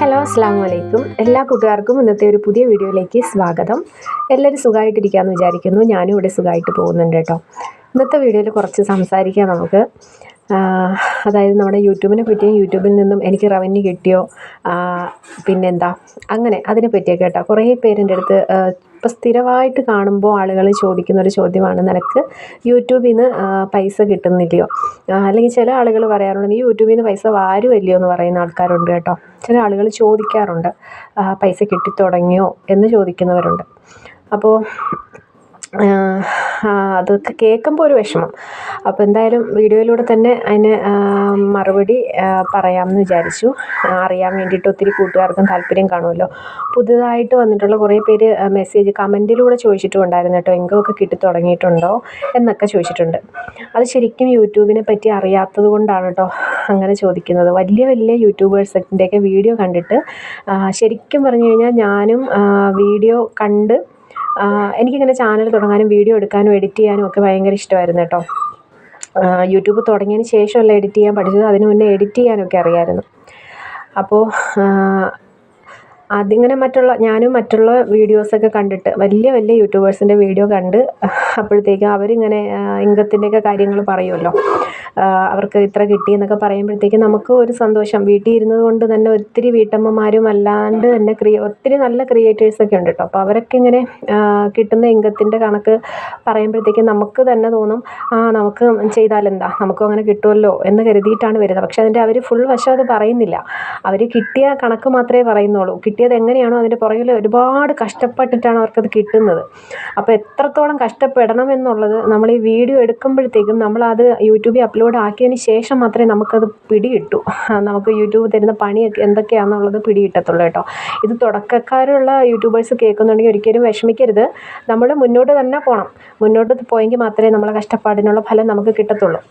Hello അസ്സാം വലൈക്കും എല്ലാ കൂട്ടുകാർക്കും ഇന്നത്തെ ഒരു പുതിയ വീഡിയോയിലേക്ക് സ്വാഗതം. എല്ലാവരും സുഖമായിട്ടിരിക്കാമെന്ന് വിചാരിക്കുന്നു. ഞാനും ഇവിടെ സുഖമായിട്ട് പോകുന്നുണ്ട് കേട്ടോ. ഇന്നത്തെ വീഡിയോയിൽ കുറച്ച് സംസാരിക്കാം നമുക്ക്. അതായത് നമ്മുടെ യൂട്യൂബിനെ പറ്റിയും യൂട്യൂബിൽ നിന്നും എനിക്ക് റവന്യൂ കിട്ടിയോ? പിന്നെന്താ? അങ്ങനെ അതിനെ പറ്റിയൊക്കെ കേട്ടോ. കുറേ പേരെന്റെ അടുത്ത് ഇപ്പം സ്ഥിരമായിട്ട് കാണുമ്പോൾ ആളുകൾ ചോദിക്കുന്ന ഒരു ചോദ്യമാണ് നിനക്ക് യൂട്യൂബിൽ നിന്ന് പൈസ കിട്ടുന്നില്ലയോ? അല്ലെങ്കിൽ ചില ആളുകൾ പറയാറുണ്ട് നീ യൂട്യൂബിൽ നിന്ന് പൈസ വാരുമല്ലയോ എന്ന് പറയുന്ന ആൾക്കാരുണ്ട് കേട്ടോ. ചില ആളുകൾ ചോദിക്കാറുണ്ട് പൈസ കിട്ടിത്തുടങ്ങിയോ? എന്ന് ചോദിക്കുന്നവരുണ്ട്. അപ്പോൾ അതൊക്കെ കേൾക്കുമ്പോൾ ഒരു വിഷമം. അപ്പോൾ എന്തായാലും വീഡിയോയിലൂടെ തന്നെ അതിന് മറുപടി പറയാമെന്ന് വിചാരിച്ചു. അറിയാൻ വേണ്ടിയിട്ട് ഒത്തിരി കൂട്ടുകാർക്കും താല്പര്യം കാണുമല്ലോ. പുതുതായിട്ട് വന്നിട്ടുള്ള കുറേ പേര് മെസ്സേജ് കമന്റിലൂടെ ചോദിച്ചിട്ടുണ്ടായിരുന്നു കേട്ടോ. എങ്കൊക്കെ കിട്ടിത്തുടങ്ങിയിട്ടുണ്ടോ കിട്ടി തുടങ്ങിയിട്ടുണ്ടോ എന്നൊക്കെ ചോദിച്ചിട്ടുണ്ട്. അത് ശരിക്കും യൂട്യൂബിനെ പറ്റി അറിയാത്തത് കൊണ്ടാണ് കേട്ടോ അങ്ങനെ ചോദിക്കുന്നത്. വലിയ വലിയ യൂട്യൂബേഴ്സിന്റെയൊക്കെ വീഡിയോ കണ്ടിട്ട് ശരിക്കും പറഞ്ഞു കഴിഞ്ഞാൽ ഞാനും വീഡിയോ കണ്ട് എനിക്കിങ്ങനെ ചാനൽ തുടങ്ങാനും വീഡിയോ എടുക്കാനും എഡിറ്റ് ചെയ്യാനും ഒക്കെ ഭയങ്കര ഇഷ്ടമായിരുന്നു കേട്ടോ. യൂട്യൂബ് തുടങ്ങിയതിന് ശേഷമല്ല എഡിറ്റ് ചെയ്യാൻ പഠിച്ചത്? അതിന് മുന്നേ എഡിറ്റ് ചെയ്യാനൊക്കെ അറിയാമായിരുന്നു അപ്പോൾ അതിങ്ങനെ മറ്റുള്ള ഞാനും മറ്റുള്ള വീഡിയോസൊക്കെ കണ്ടിട്ട് വലിയ വലിയ യൂട്യൂബേഴ്സിന്റെ വീഡിയോ കണ്ട് അപ്പോഴത്തേക്കും അവരിങ്ങനെ ഇൻകത്തിന്റെയൊക്കെ കാര്യങ്ങൾ പറയുമല്ലോ. അവർക്ക് ഇത്ര കിട്ടി എന്നൊക്കെ പറയുമ്പോഴത്തേക്കും നമുക്ക് ഒരു സന്തോഷം. വീട്ടിൽ ഇരുന്നത് കൊണ്ട് തന്നെ ഒത്തിരി വീട്ടമ്മമാരും അല്ലാണ്ട് തന്നെ ക്രിയ ഒത്തിരി നല്ല ക്രിയേറ്റേഴ്സൊക്കെ ഉണ്ട് കേട്ടോ. അപ്പോൾ അവരൊക്കെ ഇങ്ങനെ കിട്ടുന്ന ഇൻകത്തിന്റെ കണക്ക് പറയുമ്പോഴത്തേക്കും നമുക്ക് തന്നെ തോന്നും ആ നമുക്ക് ചെയ്താലെന്താ നമുക്കും അങ്ങനെ കിട്ടുമല്ലോ എന്ന് കരുതിയിട്ടാണ് വരുന്നത്. പക്ഷേ അതിന്റെ അവർ ഫുൾ വശം അത് പറയുന്നില്ല. അവർ കിട്ടിയ കണക്ക് മാത്രമേ പറയുന്നുള്ളൂ. കിട്ടിയത് എങ്ങനെയാണോ അതിന്റെ പുറകിൽ ഒരുപാട് കഷ്ടപ്പെട്ടിട്ടാണ് അവർക്കത് കിട്ടുന്നത്. അപ്പോൾ എത്രത്തോളം കഷ്ടപ്പെടണം എന്നുള്ളത് നമ്മൾ ഈ വീഡിയോ എടുക്കുമ്പോഴത്തേക്കും നമ്മളത് യൂട്യൂബിൽ അപ്ലോഡ് ആക്കിയതിന് ശേഷം മാത്രമേ നമുക്കത് പിടികിട്ടൂ. നമുക്ക് യൂട്യൂബ് തരുന്ന പണി എന്തൊക്കെയാണെന്നുള്ളത് പിടികിട്ടത്തുള്ളൂ കേട്ടോ. ഇത് തുടക്കക്കാരുള്ള യൂട്യൂബേഴ്സ് കേൾക്കുന്നുണ്ടെങ്കിൽ ഒരിക്കലും വിഷമിക്കരുത്. നമ്മൾ മുന്നോട്ട് തന്നെ പോകണം. മുന്നോട്ട് പോയെങ്കിൽ മാത്രമേ നമ്മളെ കഷ്ടപ്പാടിനുള്ള ഫലം നമുക്ക് കിട്ടത്തുള്ളൂ.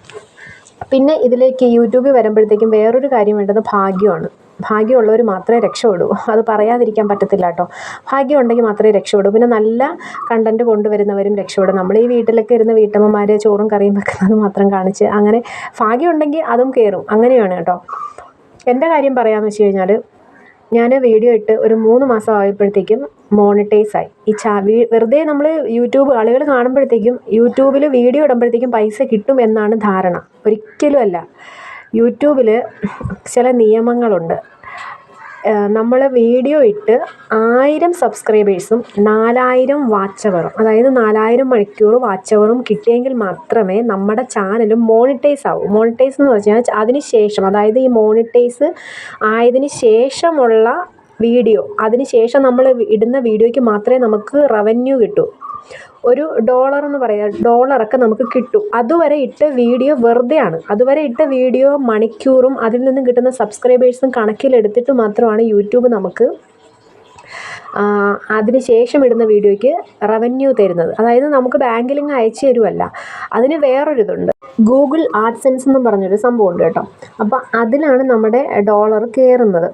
പിന്നെ ഇതിലേക്ക് യൂട്യൂബിൽ വരുമ്പോഴത്തേക്കും വേറൊരു കാര്യം വേണ്ടത് ഭാഗ്യമാണ്. ഭാഗ്യമുള്ളവർ മാത്രമേ രക്ഷപ്പെടൂ അത് പറയാതിരിക്കാൻ പറ്റത്തില്ല കേട്ടോ. ഭാഗ്യം ഉണ്ടെങ്കിൽ മാത്രമേ രക്ഷപ്പെടൂ പിന്നെ നല്ല കണ്ടന്റ് കൊണ്ടുവരുന്നവരും രക്ഷപ്പെടും. നമ്മൾ ഈ വീട്ടിലൊക്കെ ഇരുന്ന് വീട്ടമ്മമാർ ചോറും കറിയും വെക്കുന്നത് മാത്രം കാണിച്ച് അങ്ങനെ ഭാഗ്യം ഉണ്ടെങ്കിൽ അതും കയറും അങ്ങനെയാണ് കേട്ടോ. എന്റെ കാര്യം പറയാമെന്ന് വെച്ച് കഴിഞ്ഞാൽ ഞാൻ വീഡിയോ ഇട്ട് ഒരു മൂന്ന് മാസം ആയപ്പോഴത്തേക്കും മോണിറ്റൈസ് ആയി. ഈ ചാ വെറുതെ നമ്മൾ യൂട്യൂബ് ആളുകൾ കാണുമ്പോഴത്തേക്കും യൂട്യൂബിൽ വീഡിയോ ഇടുമ്പോഴത്തേക്കും പൈസ കിട്ടും എന്നാണ് ധാരണ. ഒരിക്കലും അല്ല. യൂട്യൂബിൽ ചില നിയമങ്ങളുണ്ട്. നമ്മൾ വീഡിയോ ഇട്ട് ആയിരം സബ്സ്ക്രൈബേഴ്സും നാലായിരം വാച്ച് അവറും അതായത് നാലായിരം മണിക്കൂർ വാച്ച് അവറും കിട്ടിയെങ്കിൽ മാത്രമേ നമ്മുടെ ചാനലും മോണിറ്റൈസ് ആവൂ മോണിറ്റൈസ് എന്ന് പറഞ്ഞാൽ അതിന് ശേഷം അതായത് ഈ മോണിറ്റൈസ് ആയതിന് ശേഷമുള്ള വീഡിയോ അതിന് ശേഷം നമ്മൾ ഇടുന്ന വീഡിയോയ്ക്ക് മാത്രമേ നമുക്ക് റവന്യൂ കിട്ടൂ. ഒരു ഡോളർ എന്ന് പറയാം. ഡോളറൊക്കെ നമുക്ക് കിട്ടും. അതുവരെ ഇട്ട വീഡിയോ വെറുതെയാണ്. അതുവരെ ഇട്ട വീഡിയോ മണിക്കൂറും അതിൽ നിന്നും കിട്ടുന്ന സബ്സ്ക്രൈബേഴ്സും കണക്കിലെടുത്തിട്ട് മാത്രമാണ് യൂട്യൂബ് നമുക്ക് അതിന് ശേഷം ഇടുന്ന വീഡിയോയ്ക്ക് റവന്യൂ തരുന്നത്. അതായത് നമുക്ക് ബാങ്കിലിങ് അയച്ചു തരുമല്ല അതിന് വേറൊരിതുണ്ട്. ഗൂഗിൾ ആഡ്സെൻസ് എന്നും പറഞ്ഞൊരു സംഭവമുണ്ട് കേട്ടോ. അപ്പോൾ അതിലാണ് നമ്മുടെ ഡോളർ കയറുന്നത്.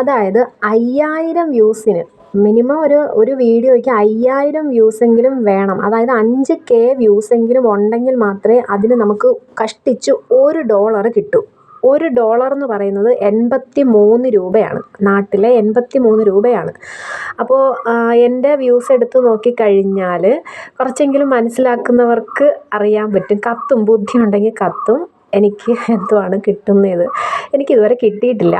അതായത് അയ്യായിരം വ്യൂസിന് മിനിമം ഒരു ഒരു വീഡിയോയ്ക്ക് അയ്യായിരം വ്യൂസെങ്കിലും വേണം. അതായത് അഞ്ച് കെ വ്യൂസെങ്കിലും ഉണ്ടെങ്കിൽ മാത്രമേ അതിന് നമുക്ക് കഷ്ടിച്ച് ഒരു ഡോളർ കിട്ടൂ. ഒരു ഡോളർ എന്ന് പറയുന്നത് എൺപത്തി മൂന്ന് രൂപയാണ്. നാട്ടിലെ എൺപത്തി മൂന്ന് രൂപയാണ് അപ്പോൾ എന്റെ വ്യൂസ് എടുത്ത് നോക്കിക്കഴിഞ്ഞാൽ കുറച്ചെങ്കിലും മനസ്സിലാക്കുന്നവർക്ക് അറിയാൻ പറ്റും. കത്തും ബുദ്ധി ഉണ്ടെങ്കിൽ കത്തും. എനിക്ക് എന്തുവാണ് കിട്ടുന്നത്? എനിക്കിതുവരെ കിട്ടിയിട്ടില്ല.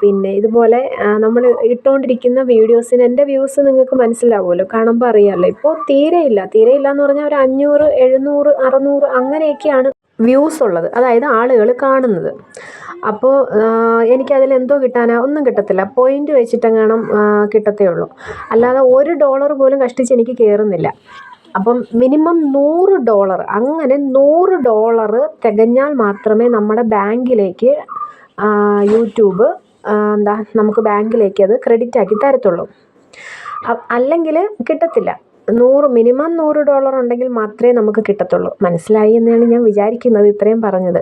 പിന്നെ ഇതുപോലെ നമ്മൾ ഇട്ടുകൊണ്ടിരിക്കുന്ന വീഡിയോസിന് എന്റെ വ്യൂസ് നിങ്ങൾക്ക് മനസ്സിലാവുമല്ലോ. കാണുമ്പോൾ അറിയാമല്ലോ ഇപ്പോൾ തീരെയില്ല തീരെയില്ല എന്ന് പറഞ്ഞാൽ ഒരു അഞ്ഞൂറ് എഴുന്നൂറ് അറുന്നൂറ് അങ്ങനെയൊക്കെയാണ് വ്യൂസ് ഉള്ളത്. അതായത് ആളുകൾ കാണുന്നത്. അപ്പോൾ എനിക്കതിൽ എന്തോ കിട്ടാനാ? ഒന്നും കിട്ടത്തില്ല. പോയിന്റ് വെച്ചിട്ടെങ്ങാനും കിട്ടത്തേ ഉള്ളൂ. അല്ലാതെ ഒരു ഡോളർ പോലും കഷ്ടിച്ച് എനിക്ക് കയറുന്നില്ല അപ്പം മിനിമം നൂറ് ഡോളർ അങ്ങനെ നൂറ് ഡോളർ തികഞ്ഞാൽ മാത്രമേ നമ്മുടെ ബാങ്കിലേക്ക് യൂട്യൂബ് എന്താ നമുക്ക് ബാങ്കിലേക്ക് അത് ക്രെഡിറ്റ് ആക്കി തരത്തുള്ളൂ. അല്ലെങ്കിൽ കിട്ടത്തില്ല. നൂറ് മിനിമം നൂറ് ഡോളർ ഉണ്ടെങ്കിൽ മാത്രമേ നമുക്ക് കിട്ടത്തുള്ളൂ. മനസ്സിലായി എന്നാണ് ഞാൻ വിചാരിക്കുന്നത് ഇത്രയും പറഞ്ഞത്.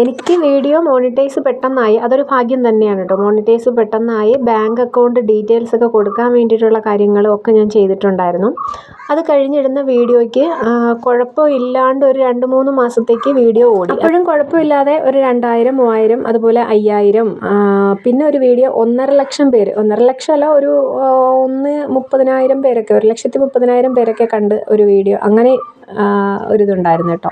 എനിക്ക് വീഡിയോ മോണിറ്റൈസ് പെട്ടെന്നായി. അതൊരു ഭാഗ്യം തന്നെയാണ് കേട്ടോ മോണിറ്റൈസ് പെട്ടെന്നായി. ബാങ്ക് അക്കൗണ്ട് ഡീറ്റെയിൽസ് ഒക്കെ കൊടുക്കാൻ വേണ്ടിയിട്ടുള്ള കാര്യങ്ങളും ഒക്കെ ഞാൻ ചെയ്തിട്ടുണ്ടായിരുന്നു. അത് കഴിഞ്ഞിടുന്ന വീഡിയോയ്ക്ക് കുഴപ്പമില്ലാണ്ട് ഒരു രണ്ട് മൂന്ന് മാസത്തേക്ക് വീഡിയോ ഓടി. അപ്പോഴും കുഴപ്പമില്ലാതെ ഒരു രണ്ടായിരം മൂവായിരം അതുപോലെ അയ്യായിരം പിന്നെ ഒരു വീഡിയോ ഒന്നര ലക്ഷം പേര്. ഒന്നര ലക്ഷം അല്ല ഒരു ഒന്ന് മുപ്പതിനായിരം പേരൊക്കെ ഒരു ലക്ഷത്തി മുപ്പതിനായിരം പേരൊക്കെ കണ്ട് ഒരു വീഡിയോ. അങ്ങനെ ഒരിതുണ്ടായിരുന്നു കേട്ടോ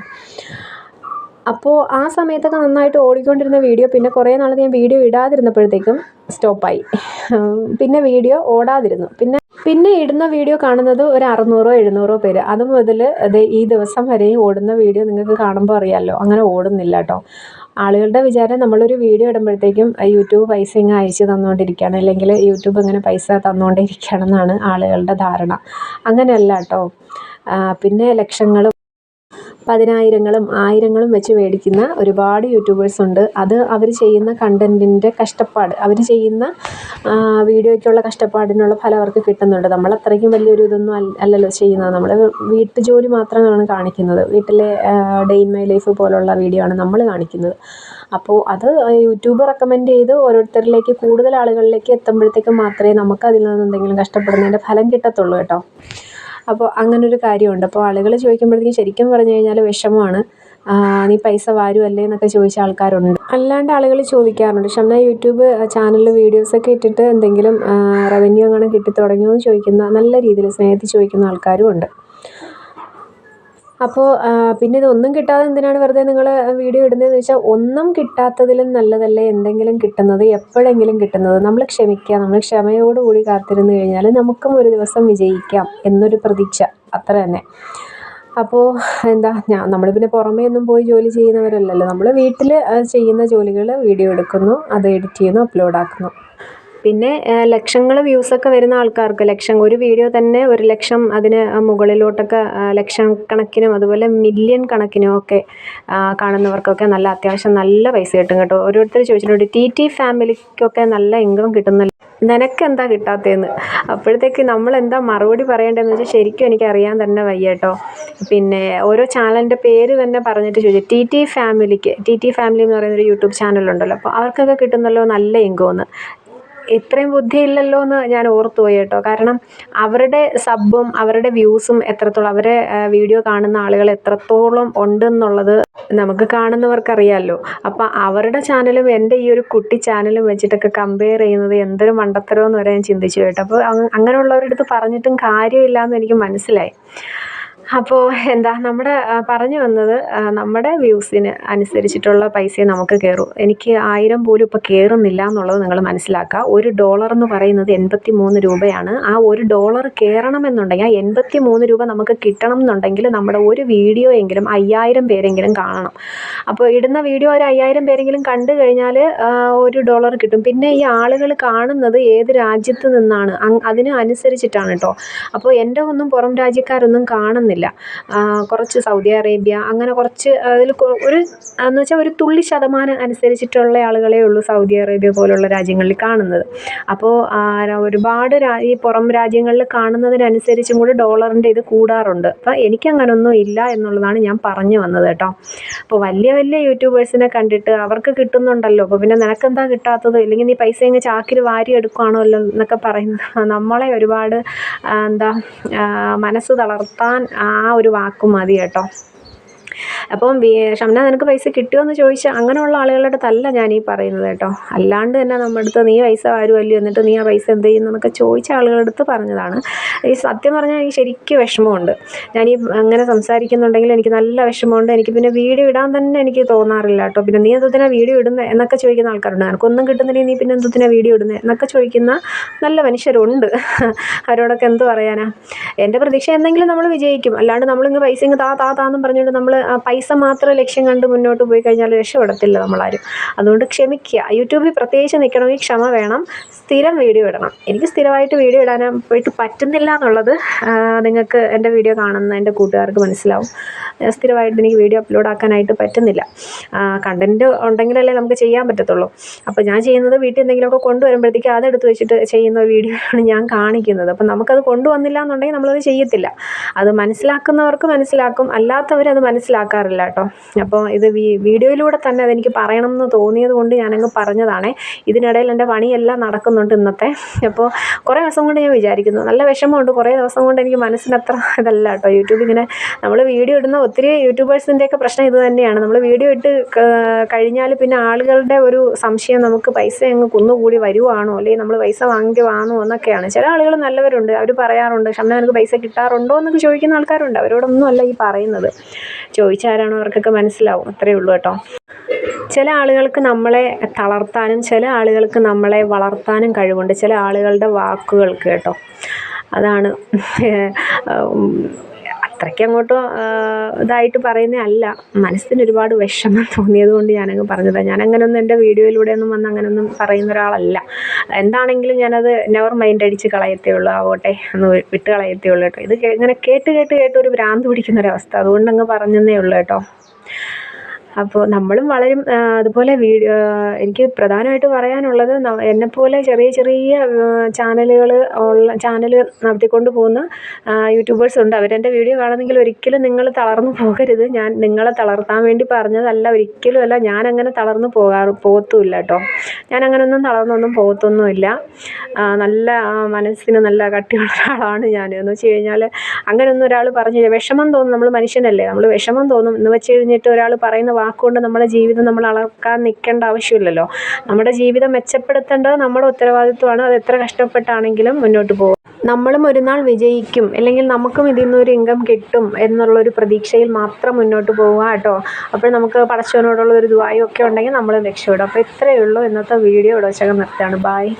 അപ്പോൾ ആ സമയത്തൊക്കെ നന്നായിട്ട് ഓടിക്കൊണ്ടിരുന്ന വീഡിയോ പിന്നെ കുറേ നാളത്തെ ഞാൻ വീഡിയോ ഇടാതിരുന്നപ്പോഴത്തേക്കും സ്റ്റോപ്പായി. പിന്നെ വീഡിയോ ഓടാതിരുന്നു. പിന്നെ പിന്നെ ഇടുന്ന വീഡിയോ കാണുന്നത് ഒരു അറുന്നൂറോ എഴുന്നൂറോ പേര്. അത് മുതൽ അത് ഈ ദിവസം വരെയും ഓടുന്ന വീഡിയോ നിങ്ങൾക്ക് കാണുമ്പോൾ അറിയാമല്ലോ അങ്ങനെ ഓടുന്നില്ല കേട്ടോ. ആളുകളുടെ വിചാരം നമ്മളൊരു വീഡിയോ ഇടുമ്പോഴത്തേക്കും യൂട്യൂബ് പൈസ ഇങ്ങനെ അയച്ചു തന്നുകൊണ്ടിരിക്കുകയാണ് അല്ലെങ്കിൽ യൂട്യൂബ് ഇങ്ങനെ പൈസ തന്നുകൊണ്ടിരിക്കുകയാണെന്നാണ് ആളുകളുടെ ധാരണ. അങ്ങനെയല്ല കേട്ടോ. പിന്നെ ലക്ഷങ്ങളും പതിനായിരങ്ങളും ആയിരങ്ങളും വെച്ച് മേടിക്കുന്ന ഒരുപാട് യൂട്യൂബേഴ്സ് ഉണ്ട്. അത് അവർ ചെയ്യുന്ന കണ്ടന്റിന്റെ കഷ്ടപ്പാട് അവർ ചെയ്യുന്ന വീഡിയോയ്ക്കുള്ള കഷ്ടപ്പാടിനുള്ള ഫലം അവർക്ക് കിട്ടുന്നുണ്ട്. നമ്മൾ അത്രയ്ക്കും വലിയൊരു ഇതൊന്നും അല്ലല്ലോ ചെയ്യുന്നത്. നമ്മൾ വീട്ടു ജോലി മാത്രമാണ് കാണിക്കുന്നത്. വീട്ടിലെ ഡെയിൻ മൈ ലൈഫ് പോലുള്ള വീഡിയോ ആണ് നമ്മൾ കാണിക്കുന്നത്. അപ്പോൾ അത് യൂട്യൂബ് റെക്കമെൻഡ് ചെയ്ത് ഓരോരുത്തരിലേക്ക് കൂടുതൽ ആളുകളിലേക്ക് എത്തുമ്പോഴത്തേക്കും മാത്രമേ നമുക്ക് അതിൽ നിന്ന് എന്തെങ്കിലും കഷ്ടപ്പെടുന്നതിന്റെ ഫലം കിട്ടത്തുള്ളൂ കേട്ടോ. അപ്പോൾ അങ്ങനൊരു കാര്യമുണ്ട്. അപ്പോൾ ആളുകൾ ചോദിക്കുമ്പോഴത്തേക്കും ശരിക്കും പറഞ്ഞു കഴിഞ്ഞാൽ വിഷമമാണ്. നീ പൈസ വാരുമല്ലേ എന്നൊക്കെ ചോദിച്ച ആൾക്കാരുണ്ട്. അല്ലാണ്ട് ആളുകൾ ചോദിക്കാറുണ്ട്. ഷംന യൂട്യൂബ് ചാനലിൽ വീഡിയോസൊക്കെ ഇട്ടിട്ട് എന്തെങ്കിലും റവന്യൂ അങ്ങനെ കിട്ടി തുടങ്ങിയോ എന്ന് ചോദിക്കുന്ന നല്ല രീതിയിൽ സ്നേഹത്തിൽ ചോദിക്കുന്ന ആൾക്കാരും ഉണ്ട്. അപ്പോൾ പിന്നെ ഇതൊന്നും കിട്ടാതെ എന്തിനാണ് വെറുതെ നിങ്ങൾ വീഡിയോ ഇടുന്നതെന്ന് വെച്ചാൽ ഒന്നും കിട്ടാത്തതിലും നല്ലതല്ലേ എന്തെങ്കിലും കിട്ടുന്നത് എപ്പോഴെങ്കിലും കിട്ടുന്നത്. നമ്മൾ ക്ഷമിക്കുക നമ്മൾ ക്ഷമയോടുകൂടി കാത്തിരുന്ന് കഴിഞ്ഞാൽ നമുക്കും ഒരു ദിവസം വിജയിക്കാം എന്നൊരു പ്രതീക്ഷ. അത്ര തന്നെ. അപ്പോൾ എന്താ ഞാൻ നമ്മൾ പിന്നെ പുറമേ ഒന്നും പോയി ജോലി ചെയ്യുന്നവരല്ലല്ലോ. നമ്മൾ വീട്ടിൽ ചെയ്യുന്ന ജോലികൾ വീഡിയോ എടുക്കുന്നു അത് എഡിറ്റ് ചെയ്യുന്നു അപ്ലോഡ് ആക്കുന്നു. പിന്നെ ലക്ഷങ്ങൾ വ്യൂസൊക്കെ വരുന്ന ആൾക്കാർക്ക് ലക്ഷം ഒരു വീഡിയോ തന്നെ ഒരു ലക്ഷം അതിന് മുകളിലോട്ടൊക്കെ ലക്ഷം കണക്കിനും അതുപോലെ മില്യൺ കണക്കിനും ഒക്കെ കാണുന്നവർക്കൊക്കെ നല്ല അത്യാവശ്യം നല്ല പൈസ കിട്ടും കേട്ടോ. ഓരോരുത്തർ ചോദിച്ചിട്ടുണ്ട് ടി ടി ഫാമിലിക്കൊക്കെ നല്ല ഇൻകം കിട്ടുന്നില്ല നിനക്ക് എന്താ കിട്ടാത്തതെന്ന് അപ്പോഴത്തേക്ക് നമ്മൾ എന്താ മറുപടി പറയേണ്ടതെന്ന് വെച്ചാൽ ശരിക്കും എനിക്ക് അറിയാൻ തന്നെ വയ്യ കേട്ടോ. പിന്നെ ഓരോ ചാനലിന്റെ പേര് തന്നെ പറഞ്ഞിട്ട് ചോദിച്ചു ടി ടി ഫാമിലിക്ക് ടി ടി ഫാമിലി എന്ന് പറയുന്ന ഒരു യൂട്യൂബ് ചാനലുണ്ടല്ലോ അപ്പോൾ അവർക്കൊക്കെ കിട്ടുന്നല്ലോ നല്ല ഇൻകം ഇത്രയും ബുദ്ധിയില്ലല്ലോ എന്ന് ഞാൻ ഓർത്തു പോയി കേട്ടോ. കാരണം അവരുടെ സബ്ബും അവരുടെ വ്യൂസും എത്രത്തോളം അവരെ വീഡിയോ കാണുന്ന ആളുകൾ എത്രത്തോളം ഉണ്ടെന്നുള്ളത് നമുക്ക് കാണുന്നവർക്കറിയാമല്ലോ അപ്പം അവരുടെ ചാനലും എന്റെ ഈ ഒരു കുട്ടി ചാനലും വെച്ചിട്ടൊക്കെ കമ്പയർ ചെയ്യുന്നത് എന്തൊരു മണ്ടത്തരമെന്ന് വരെ ഞാൻ ചിന്തിച്ചു കേട്ടോ. അപ്പോൾ അങ്ങനെയുള്ളവരുടെ അടുത്ത് പറഞ്ഞിട്ടും കാര്യമില്ല എന്ന് എനിക്ക് മനസ്സിലായി. അപ്പോൾ എന്താ നമ്മുടെ പറഞ്ഞു വന്നത് നമ്മുടെ വ്യൂസിന് അനുസരിച്ചിട്ടുള്ള പൈസയെ നമുക്ക് കയറൂ. എനിക്ക് ആയിരം പോലും ഇപ്പോൾ കയറുന്നില്ല എന്നുള്ളത് നിങ്ങൾ മനസ്സിലാക്കുക. ഒരു ഡോളർ എന്ന് പറയുന്നത് എൺപത്തി മൂന്ന് രൂപയാണ്. ആ ഒരു ഡോളർ കയറണമെന്നുണ്ടെങ്കിൽ ആ എൺപത്തി മൂന്ന് രൂപ നമുക്ക് കിട്ടണം എന്നുണ്ടെങ്കിൽ നമ്മുടെ ഒരു വീഡിയോ എങ്കിലും അയ്യായിരം പേരെങ്കിലും കാണണം. അപ്പോൾ ഇടുന്ന വീഡിയോ ഒരു അയ്യായിരം പേരെങ്കിലും കണ്ടു കഴിഞ്ഞാൽ ഒരു ഡോളർ കിട്ടും. പിന്നെ ഈ ആളുകൾ കാണുന്നത് ഏത് രാജ്യത്ത് നിന്നാണ്? അതിന് അനുസരിച്ചിട്ടാണ് കേട്ടോ അപ്പോൾ എന്റെ ഒന്നും പുറം രാജ്യക്കാരൊന്നും കാണുന്നില്ല. കാണുന്നില്ല കുറച്ച് സൗദി അറേബ്യ അങ്ങനെ കുറച്ച് അതിൽ ഒരു എന്ന് വെച്ചാൽ ഒരു തുള്ളി ശതമാനം അനുസരിച്ചിട്ടുള്ള ആളുകളെ ഉള്ളൂ സൗദി അറേബ്യ പോലുള്ള രാജ്യങ്ങളിൽ കാണുന്നത്. അപ്പോൾ ഒരുപാട് ഈ പുറം രാജ്യങ്ങളിൽ കാണുന്നതിനനുസരിച്ചും കൂടി ഡോളറിന്റെ ഇത് കൂടാറുണ്ട്. അപ്പോൾ എനിക്കങ്ങനൊന്നും ഇല്ല എന്നുള്ളതാണ് ഞാൻ പറഞ്ഞു വന്നത് കേട്ടോ. അപ്പോൾ വലിയ വലിയ യൂട്യൂബേഴ്സിനെ കണ്ടിട്ട് അവർക്ക് കിട്ടുന്നുണ്ടല്ലോ. അപ്പോൾ പിന്നെ നിനക്കെന്താ കിട്ടാത്തത്? ഇല്ലെങ്കിൽ നീ പൈസ ഇങ്ങനെ ചാക്കിൽ വാരി എടുക്കുകയാണല്ലോ എന്നൊക്കെ പറയുന്നത്. നമ്മളെ ഒരുപാട് എന്താ മനസ്സ് തളർത്താൻ ആ ഒരു വാക്ക് മതി കേട്ടോ. അപ്പം ഷംന നിനക്ക് പൈസ കിട്ടുമോ എന്ന് ചോദിച്ചാൽ അങ്ങനെയുള്ള ആളുകളുടെ അടുത്തല്ല ഞാൻ ഈ പറയുന്നത് കേട്ടോ. അല്ലാണ്ട് തന്നെ നമ്മുടെ അടുത്ത് നീ പൈസ വരുമല്ലോ എന്നിട്ട് നീ ആ പൈസ എന്ത് ചെയ്യുന്നു എന്നൊക്കെ ചോദിച്ച ആളുകളുടെ അടുത്ത് പറഞ്ഞതാണ്. ഈ സത്യം പറഞ്ഞാൽ എനിക്ക് ശരിക്കും വിഷമമുണ്ട്. ഞാൻ ഈ അങ്ങനെ സംസാരിക്കുന്നുണ്ടെങ്കിൽ എനിക്ക് നല്ല വിഷമമുണ്ട്. എനിക്ക് പിന്നെ വീഡിയോ ഇടാൻ തന്നെ എനിക്ക് തോന്നാറില്ല കേട്ടോ. പിന്നെ നീ എന്തിനാ വീഡിയോ ഇടുന്നത് എന്നൊക്കെ ചോദിക്കുന്ന ആൾക്കാരുണ്ട്. എനിക്കൊന്നും കിട്ടുന്നില്ലെങ്കിൽ നീ പിന്നെ എന്തിനാ വീഡിയോ ഇടുന്നത് എന്നൊക്കെ ചോദിക്കുന്ന നല്ല മനുഷ്യരുണ്ട്. അവരോടൊക്കെ എന്ത് പറയാനാ? എന്റെ പ്രതീക്ഷ എന്തെങ്കിലും നമ്മൾ വിജയിക്കും. അല്ലാണ്ട് നമ്മളിങ്ങ് പൈസ ഇങ്ങ് താ താ താന്നും പറഞ്ഞുകൊണ്ട് നമ്മൾ പൈസ മാത്രം ലക്ഷ്യം കണ്ട് മുന്നോട്ട് പോയി കഴിഞ്ഞാൽ രക്ഷപ്പെടത്തില്ല നമ്മളാരും. അതുകൊണ്ട് ക്ഷമിക്കുക. യൂട്യൂബിൽ പ്രത്യേകിച്ച് നിൽക്കണമെങ്കിൽ ക്ഷമ വേണം. സ്ഥിരം വീഡിയോ ഇടണം. എനിക്ക് സ്ഥിരമായിട്ട് വീഡിയോ പോയിട്ട് പറ്റുന്നില്ല എന്നുള്ളത് നിങ്ങൾക്ക് എന്റെ വീഡിയോ കാണുന്ന എന്റെ കൂട്ടുകാർക്ക് മനസ്സിലാവും. സ്ഥിരമായിട്ട് എനിക്ക് വീഡിയോ അപ്ലോഡ് ആക്കാനായിട്ട് പറ്റുന്നില്ല. കണ്ടന്റ് ഉണ്ടെങ്കിലല്ലേ നമുക്ക് ചെയ്യാൻ പറ്റത്തുള്ളൂ. അപ്പോൾ ഞാൻ ചെയ്യുന്നത് വീട്ടിൽ എന്തെങ്കിലുമൊക്കെ കൊണ്ടുവരുമ്പോഴത്തേക്ക് അതെടുത്ത് വെച്ചിട്ട് ചെയ്യുന്ന വീഡിയോ ആണ് ഞാൻ കാണിക്കുന്നത്. അപ്പം നമുക്കത് കൊണ്ടുവന്നില്ല എന്നുണ്ടെങ്കിൽ നമ്മളത് ചെയ്യത്തില്ല. അത് മനസ്സിലാക്കുന്നവർക്ക് മനസ്സിലാക്കും. അല്ലാത്തവരത് മനസ്സിലാക്കാറില്ല. പറയാറില്ല കേട്ടോ അപ്പോൾ ഇത് വീഡിയോയിലൂടെ തന്നെ അതെനിക്ക് പറയണം എന്ന് തോന്നിയത് കൊണ്ട് ഞാനങ്ങ് പറഞ്ഞതാണേ. ഇതിനിടയിൽ എന്റെ പണിയെല്ലാം നടക്കുന്നുണ്ട് ഇന്നത്തെ. അപ്പോൾ കുറേ ദിവസം കൊണ്ട് ഞാൻ വിചാരിക്കുന്നു. നല്ല വിഷമമുണ്ട്. കുറേ ദിവസം കൊണ്ട് എനിക്ക് മനസ്സിനത്ര ഇതല്ല കേട്ടോ യൂട്യൂബ് ഇങ്ങനെ നമ്മൾ വീഡിയോ ഇടുന്ന ഒത്തിരി യൂട്യൂബേഴ്സിന്റെയൊക്കെ പ്രശ്നം ഇത് തന്നെയാണ്. നമ്മൾ വീഡിയോ ഇട്ട് കഴിഞ്ഞാൽ പിന്നെ ആളുകളുടെ ഒരു സംശയം നമുക്ക് പൈസ അങ്ങ് കുന്നുകൂടി വരുവാണോ? അല്ലെങ്കിൽ നമ്മൾ പൈസ വാങ്ങിക്കുവാണോ എന്നൊക്കെയാണ്. ചില ആളുകൾ നല്ലവരുണ്ട്. അവർ പറയാറുണ്ട് ഷംന നിനക്ക് പൈസ കിട്ടാറുണ്ടോ? എന്നൊക്കെ ചോദിക്കുന്ന ആൾക്കാരുണ്ട്. അവരോടൊന്നും അല്ല ഈ പറയുന്നത്. ചോദിച്ചാരാണോ അവർക്കൊക്കെ മനസ്സിലാവും. അത്രയേ ഉള്ളൂ കേട്ടോ. ചില ആളുകൾക്ക് നമ്മളെ തളർത്താനും ചില ആളുകൾക്ക് നമ്മളെ വളർത്താനും കഴിവുണ്ട്. ചില ആളുകളുടെ വാക്കുകൾക്ക് കേട്ടോ. അതാണ് അത്രയ്ക്ക് അങ്ങോട്ട് ഇതായിട്ട് പറയുന്നത് അല്ല. മനസ്സിന് ഒരുപാട് വിഷമം തോന്നിയത് കൊണ്ട് ഞാനങ്ങ് പറഞ്ഞതാണ് ഞാനങ്ങനൊന്നും എന്റെ വീഡിയോയിലൂടെ ഒന്നും വന്ന് അങ്ങനൊന്നും പറയുന്ന ഒരാളല്ല. എന്താണെങ്കിലും ഞാനത് നെവർ മൈൻഡ് അടിച്ച് കളയത്തേ ഉള്ളൂ. ആവട്ടെ എന്ന് വിട്ട് കളയത്തേ ഉള്ളൂ കേട്ടോ. ഇത് ഇങ്ങനെ കേട്ട് കേട്ട് കേട്ട് ഒരു ഭ്രാന്ത് പിടിക്കുന്ന ഒരവസ്ഥ അതുകൊണ്ട് അങ്ങ് പറഞ്ഞതേ ഉള്ളൂ കേട്ടോ. അപ്പോൾ നമ്മളും വളരും അതുപോലെ എനിക്ക് പ്രധാനമായിട്ട് പറയാനുള്ളത് എന്നെപ്പോലെ ചെറിയ ചെറിയ ചാനലുകൾ ഉള്ള ചാനൽ നടത്തിക്കൊണ്ട് പോകുന്ന യൂട്യൂബേഴ്സ് ഉണ്ട്. അവരെന്റെ വീഡിയോ കാണുന്നെങ്കിൽ ഒരിക്കലും നിങ്ങൾ തളർന്നു പോകരുത്. ഞാൻ നിങ്ങളെ തളർത്താൻ വേണ്ടി പറഞ്ഞതല്ല. ഒരിക്കലും അല്ല അങ്ങനെ തളർന്നു പോകാറ് പോകത്തുമില്ല കേട്ടോ. ഞാൻ അങ്ങനെയൊന്നും തളർന്നൊന്നും പോകത്തൊന്നുമില്ല നല്ല മനസ്സിന് നല്ല കട്ടിയുള്ള ഒരാളാണ് ഞാൻ. എന്ന് വെച്ച് കഴിഞ്ഞാൽ അങ്ങനെയൊന്നും ഒരാൾ പറഞ്ഞു വിഷമം തോന്നും. നമ്മൾ മനുഷ്യനല്ലേ. നമ്മൾ വിഷമം തോന്നും. എന്ന് വെച്ച് കഴിഞ്ഞിട്ട് ഒരാൾ പറയുന്ന വാക്കുകൊണ്ട് നമ്മുടെ ജീവിതം നമ്മൾ അളക്കാൻ നിൽക്കേണ്ട ആവശ്യമില്ലല്ലോ. നമ്മുടെ ജീവിതം മെച്ചപ്പെടുത്തേണ്ടത് നമ്മുടെ ഉത്തരവാദിത്വമാണ്. അത് എത്ര കഷ്ടപ്പെട്ടാണെങ്കിലും മുന്നോട്ട് പോകും. നമ്മളും ഒരു നാൾ വിജയിക്കും. അല്ലെങ്കിൽ നമുക്കും ഇതിൽ നിന്നൊരു ഇൻകം കിട്ടും എന്നുള്ളൊരു പ്രതീക്ഷയിൽ മാത്രം മുന്നോട്ട് പോവുക കേട്ടോ. അപ്പോൾ നമുക്ക് പടച്ചവനോടുള്ള ഒരു ദുബായും ഒക്കെ ഉണ്ടെങ്കിൽ നമ്മൾ രക്ഷപ്പെടും. അപ്പോൾ ഇത്രയേ ഉള്ളൂ ഇന്നത്തെ വീഡിയോ. ഇവിടെ വെച്ചൊക്കെ നിർത്തുകയാണ്. ബായ്